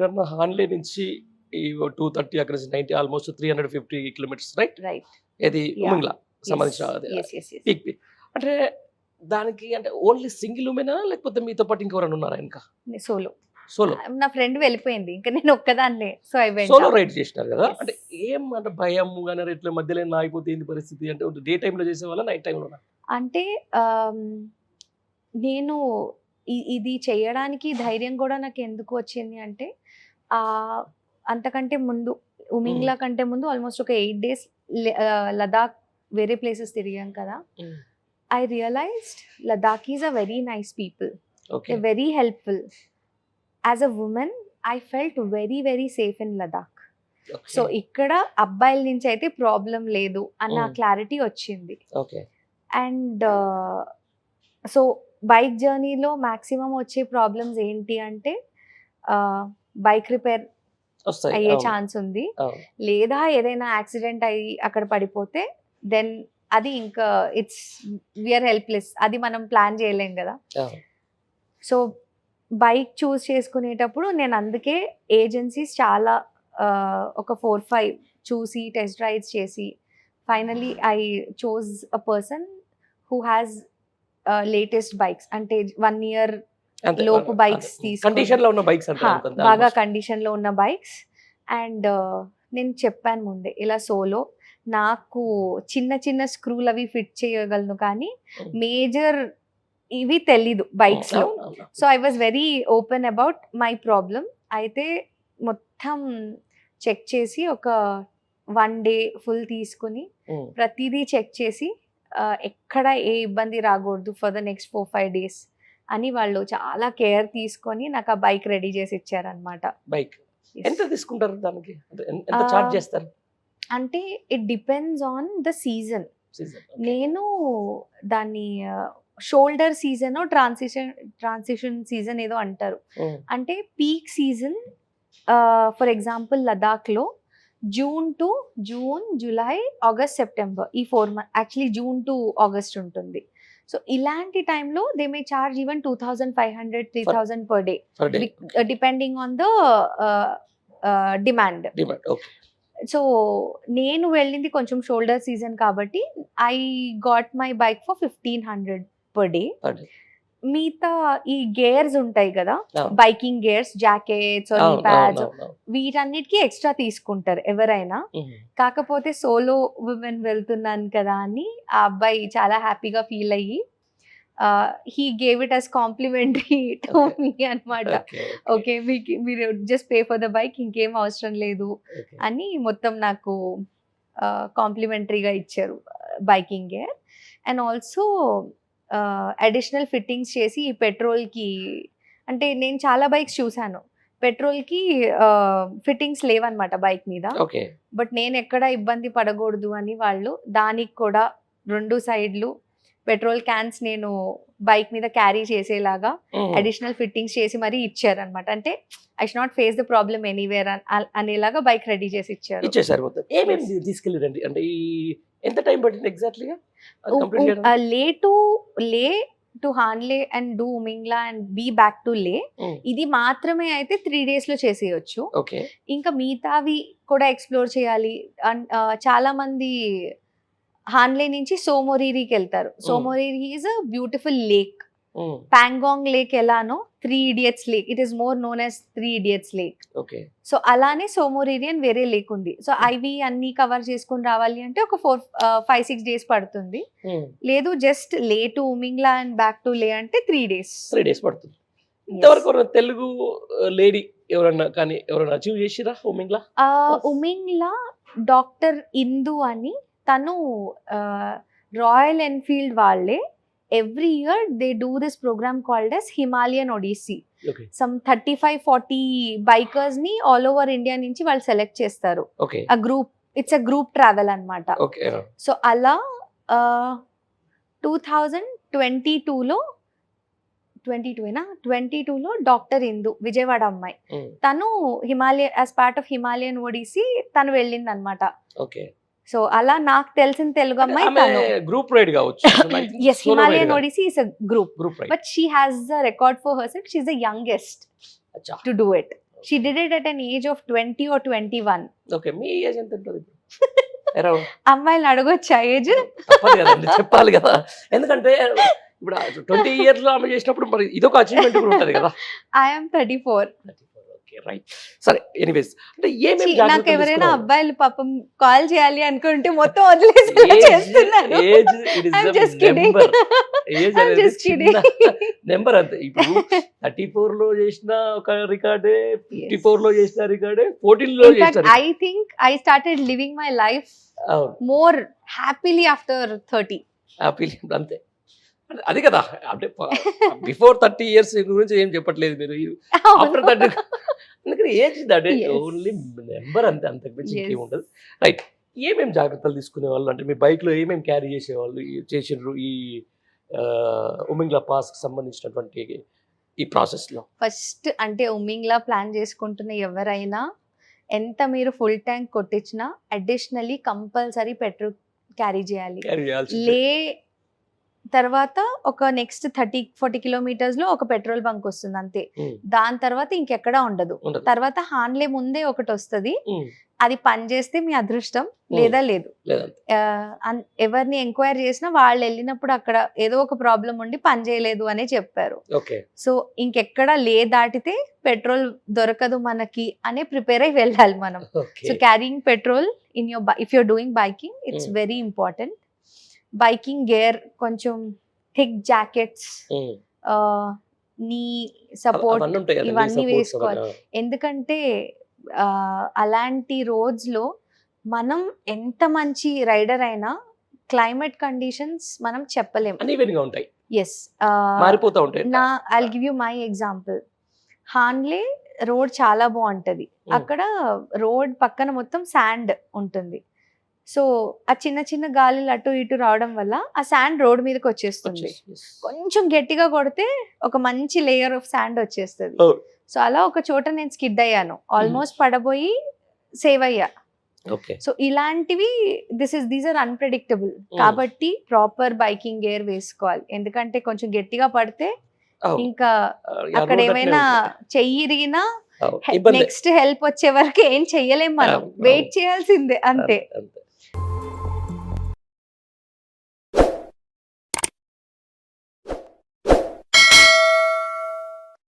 మీరు అన్న హాన్లే నుంచి ఈ టూ థర్టీ అక్కడ నుంచి ninety almost three hundred fifty kilometres right? Right. ఇది. ఉమింగ్లా సంబంధించిన పీక్ పీక్ అంటే దానికి అంటే ఓన్లీ సింగిల్ ఉమెనా లేకపోతే మీతో పాటు ఇంకెవరైనా ఉన్నారా ఇంకా? సోలో. సోలో. నా ఫ్రెండ్ వెళ్ళిపోయింది ఇంకా నేను ఒక్కదాన్నే సో ఐ సోలో రైడ్ చేసినారు కదా. అంటే ఏం అంటే భయం కానీ ఇట్లా మధ్యలో ఆగిపోతే ఏంది పరిస్థితి? అంటే డే టైంలో చేసే వాళ్ళ నైట్ టైంలో అంటే నేను ఇది చేయడానికి ధైర్యం కూడా నాకు ఎందుకు వచ్చింది అంటే ఆ అంతకంటే ముందు ఉమింగ్లా కంటే ముందు ఆల్మోస్ట్ ఒక ఎయిట్ డేస్ లదాఖ్ వేరే ప్లేసెస్ తిరిగాం కదా. I realised Ladakh is a very nice people. Very helpful as a women I felt very very safe in Ladakh so ఇక్కడ అబ్బాయిల నుంచి అయితే ప్రాబ్లం లేదు అన్న. క్లారిటీ వచ్చింది. అండ్ సో బైక్ జర్నీలో మ్యాక్సిమం వచ్చే ప్రాబ్లమ్స్ ఏంటి అంటే బైక్ రిపేర్ అయ్యే ఛాన్స్ ఉంది. లేదా ఏదైనా యాక్సిడెంట్ అయ్యి అక్కడ పడిపోతే దెన్ అది ఇంకా ఇట్స్ విఆర్ హెల్ప్లెస్. అది మనం ప్లాన్ చేయలేం కదా. సో బైక్ చూస్ చేసుకునేటప్పుడు నేను అందుకే ఏజెన్సీస్ చాలా ఒక ఫోర్ ఫైవ్ చూసి టెస్ట్ డ్రైవ్స్ చేసి finally I chose a person who has latest bikes అంటే వన్ ఇయర్ లోపు తీసుకొని- కండిషన్లో ఉన్న బైక్స్ బాగా. కండిషన్లో ఉన్న బైక్స్ అండ్ నేను చెప్పాను ముందే ఇలా సోలో నాకు చిన్న చిన్న స్క్రూలు అవి ఫిట్ చేయగలను కానీ. మేజర్ ఇవి తెలీదు బైక్స్లో. So I was very open about my problem అయితే మొత్తం చెక్ చేసి ఒక వన్ డే ఫుల్ తీసుకుని ప్రతిదీ చెక్ చేసి ఎక్కడ ఏ ఇబ్బంది రాకూడదు for the next four five days అని వాళ్ళు చాలా కేర్ తీసుకొని నాకు ఆ బైక్ రెడీ చేసి ఇచ్చారనమాట బైక్ ఎంత తీసుకుంటారు దానికి? ఎంత చార్జ్ చేస్తారు? అంటే it depends on the season season నేను దాన్ని shoulder season transition transition season ఏదో అంటారు. అంటే peak season for example లదాఖ్లో June to June July August September ఈ four month actually June to August ఉంటుంది. సో ఇలాంటి టైంలో they may charge even two thousand five hundred three thousand per day depending on the demand so నేను వెళ్ళింది కొంచెం shoulder season కాబట్టి I got my bike for fifteen hundred per day మిగతా ఈ gears ఉంటాయి కదా. Biking gears jackets pads. వీటన్నిటికీ extra తీసుకుంటారు ఎవరైనా కాకపోతే సోలో ఉమెన్ వెళ్తున్నాను కదా అని ఆ అబ్బాయి చాలా హ్యాపీగా ఫీల్ అయ్యి he gave it us complimentary to. మీ అనమాట ఓకే, మీకు మీరు just pay for the bike ఇంకేం అవసరం లేదు. అని మొత్తం నాకు కాంప్లిమెంటరీగా ఇచ్చారు biking gear and also additional fittings చేసి ఈ పెట్రోల్కి అంటే నేను చాలా బైక్స్ చూశాను పెట్రోల్కి ఫిట్టింగ్స్ లేవన్నమాట బైక్ మీద. బట్ నేను ఎక్కడ ఇబ్బంది పడకూడదు అని వాళ్ళు దానికి కూడా రెండు సైడ్లు పెట్రోల్ క్యాన్స్ నేను బైక్ మీద క్యారీ చేసేలాగా అడిషనల్ ఫిట్టింగ్స్ చేసి మరీ ఇచ్చారనమాట అంటే I should not face the problem anywhere అనేలాగా బైక్ రెడీ చేసి ఇచ్చారు. ఇచ్చేసారు మొత్తం. ఏమేమి తీసుకెళ్ళారండి? అంటే ఈ ఎంత టైం పట్టింది Leh to Leh to Hanle and do Umlingla and be back to Leh. ఇది మాత్రమే అయితే త్రీ డేస్లో చేసేయచ్చు. ఇంకా మిగతావి కూడా ఎక్స్ప్లోర్ చేయాలి. అండ్ చాలా మంది హాన్లే నుంచి సోమోరీరికి వెళ్తారు. Tsomoriri is a beautiful lake Pangong lake ఎలానో Three Idiots lake it is more known as Three Idiots lake okay. So అలానే సోమోరీరి అని వేరే లేక్ ఉంది. సో అవి అన్ని కవర్ చేసుకొని రావాలి అంటే ఒక ఫోర్ ఫైవ్ సిక్స్ డేస్ పడుతుంది. లేదు just Leh to Umlingla and back to Leh అంటే త్రీ డేస్ త్రీ డేస్ పడుతుంది. ఇంతవరకు తెలుగు లేడీ ఎవరన్నా కానీ ఎవరైనా అచీవ్ చేసిరా ఉమింగ్లా ఉమింగ్లా డాక్టర్ ఇందు అని తను రాయల్ ఎన్ఫీల్డ్ వాళ్ళే every year they do this program called as Himalayan Odyssey some thirty five forty బైకర్స్ని all over India నుంచి వాళ్ళు సెలెక్ట్ చేస్తారు. ఆ group it's a group travel అన్నమాట. ఓకే సో అలా టూ థౌజండ్ ట్వంటీ టూలో ట్వంటీ టూనా twenty టూలో డాక్టర్ ఇందు విజయవాడ అమ్మాయి. తను Himalaya as part of Himalayan Odyssey తను వెళ్ళింది అనమాట సో అలా నాకు తెలిసిన తెలుగు అమ్మాయి తను. గ్రూప్ రైడ్ కావచ్చు. As Himalayan Odyssey is a group group ride but she has the record for herself she's the youngest to do it she did it at an age of twenty o twenty one okay me age ఎంత ఉంటుంది అమ్మాయిలు అడగొచ్చా age చెప్పాలి కదా. ఎందుకంటే ఇప్పుడు twenty ఇయర్స్లో ఆమె చేసినప్పుడు మరి ఇదొక అచీవ్మెంట్ కూడా ఉంటది కదా. I'm thirty four okay right. సరే ఎనీవేస్ అంటే ఏమేమి నాకు ఎవరైనా అబ్బాయిలు పాపం కాల్ చేయాలి అనుకుంటే మొత్తం వదిలేసి చేస్తున్నారు. నెంబర్ అంతే. ఇప్పుడు థర్టీ ఫోర్లో చేసిన ఒక రికార్డే ఫిఫ్టీ ఫోర్లో చేసిన రికార్డే ఫోర్టీన్లో చేసిన I think I started living my life more happily after thirty feeling అంతే. అది కదా. అంటే బిఫోర్ థర్టీ ఇయర్స్ గురించి ఏం చెప్పట్లేదు మీరు. ఆఫ్టర్ థర్టీ అందుకని ఏజ్ Yes. ఓన్లీ నెంబర్ అంతే అంతకు మించి. ఇంకేం ఉండదు రైట్ ఏమేమి జాగ్రత్తలు తీసుకునే వాళ్ళు అంటే మీ బైక్లో ఏమేమి క్యారీ చేసేవాళ్ళు చేసిండ్రు ఈ ఉమింగ్లా పాస్కి సంబంధించినటువంటి ఈ ప్రాసెస్లో ఫస్ట్ అంటే ఉమ్మింగ్లా ప్లాన్ చేసుకుంటున్న ఎవరైనా ఎంత మీరు ఫుల్ ట్యాంక్ కొట్టించినా అడిషనలీ కంపల్సరీ పెట్రోల్ క్యారీ చేయాలి. లే తర్వాత ఒక నెక్స్ట్ థర్టీ ఫార్టీ కిలోమీటర్స్లో ఒక పెట్రోల్ బంక్ వస్తుంది అంతే. దాని తర్వాత ఇంకెక్కడా ఉండదు. తర్వాత హాన్లే ముందే ఒకటి వస్తుంది. అది పని చేస్తే మీ అదృష్టం లేదా లేదు. ఎవరిని ఎంక్వైరీ చేసినా వాళ్ళు వెళ్ళినప్పుడు అక్కడ ఏదో ఒక ప్రాబ్లం ఉండి పని చేయలేదు అనే చెప్పారు. సో ఇంకెక్కడ లే దాటితే పెట్రోల్ దొరకదు మనకి అనే ప్రిపేర్ అయి వెళ్ళాలి మనం. So carrying petrol in your if you're doing biking it's. Very important biking gear కొంచెం థిక్ జాకెట్స్ నీ సపోర్ట్ ఇవన్నీ వేసుకోవాలి. ఎందుకంటే అలాంటి roads లో మనం ఎంత మంచి రైడర్ అయినా క్లైమేట్ కండిషన్స్ మనం చెప్పలేం. uneven గా ఉంటాయి. ఎస్ మారిపోతా ఉంటాయి. నా I give you my example Hanle road చాలా బాగుంటది. అక్కడ రోడ్ పక్కన మొత్తం శాండ్ ఉంటుంది. సో ఆ చిన్న చిన్న గాలులు అటు ఇటు రావడం వల్ల ఆ శాండ్ రోడ్ మీదకి వచ్చేస్తుంది. కొంచెం గట్టిగా కొడితే ఒక మంచి లేయర్ ఆఫ్ శాండ్ వచ్చేస్తుంది. Oh. సో అలా ఒక చోట నేను స్కిడ్ అయ్యాను. ఆల్మోస్ట్ పడబోయి సేవ్ అయ్యా. సో ఇలాంటివి this is these are unpredictable కాబట్టి ప్రాపర్ బైకింగ్ గేర్ వేసుకోవాలి. ఎందుకంటే కొంచెం గట్టిగా పడితే అవును. ఇంకా అక్కడ ఏమైనా చెయ్యి ఇరిగినా నెక్స్ట్ హెల్ప్ వచ్చే వరకు ఏం చెయ్యలేం మనం. వెయిట్ అవును. చేయాల్సిందే అంతే.